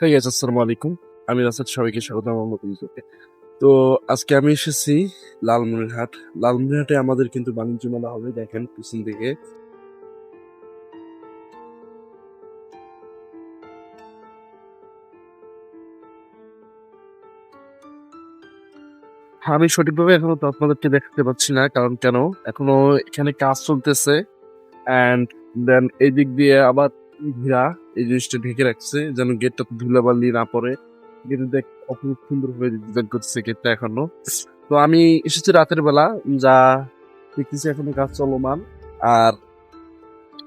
ঠিক আছে আসসালামু আলাইকুম। আমি রাসাদ সবাইকে স্বাগত আমার নতুন। তো আজকে আমি এসেছি লালমনিরহাট। লালমনিরহাটে আমাদের কিন্তু বাণিজ্য মেলা হবে, দেখেন পিছন দিকে। আমি সঠিকভাবে এখনও তো আপনাদেরকে দেখতে পাচ্ছি না, কারণ কেন? এখনও এখানে কাজ চলতেছে। অ্যান্ড দেন এই দিক দিয়ে আবার ঘিরা এই জিনিসটা ঢেকে রাখছে, যেন গেটটা ধুলাবালি না পড়ে। গেটে দেখ, অপরূপ সুন্দর হয়ে ডিজাইন করতেছে গেটটা এখনও। তো আমি এসেছি রাতের বেলা, যা দেখতেছি এখনও কাজ চলমান, আর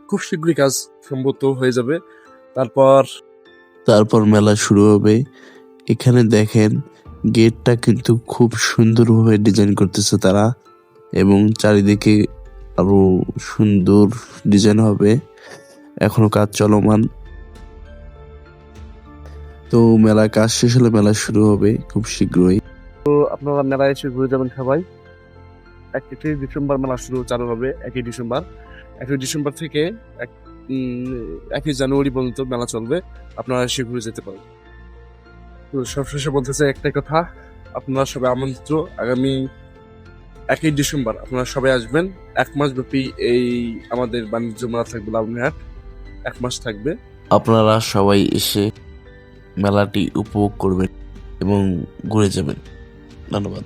খুব শীঘ্রই কাজ সম্ভবত হয়ে যাবে। তারপর তারপর মেলা শুরু হবে। এখানে দেখেন গেটটা কিন্তু খুব সুন্দরভাবে ডিজাইন করতেছে তারা, এবং চারিদিকে আরও সুন্দর ডিজাইন হবে। এখনও কাজ চলমান। তো মেলা কাজ শেষ হলে মেলা শুরু হবে খুব শীঘ্রই। তো আপনারা মেলায় এসে ঘুরে যাবেন সবাই। একই ডিসেম্বর মেলা শুরু, চালু হবে একই ডিসেম্বর। একই ডিসেম্বর থেকে এক একই জানুয়ারি পর্যন্ত মেলা চলবে। আপনারা এসে ঘুরে যেতে পারেন। তো সবশেষে বলতে চাই একটাই কথা, আপনারা সবাই আমন্ত্রিত। আগামী একই ডিসেম্বর আপনারা সবাই আসবেন। এক মাস ব্যাপী এই আমাদের বাণিজ্য মেলা থাকবে লাভ লাবণীহাট। এক মাস থাকবে। আপনারা সবাই এসে মেলাটি উপভোগ করবেন এবং ঘুরে যাবেন। ধন্যবাদ।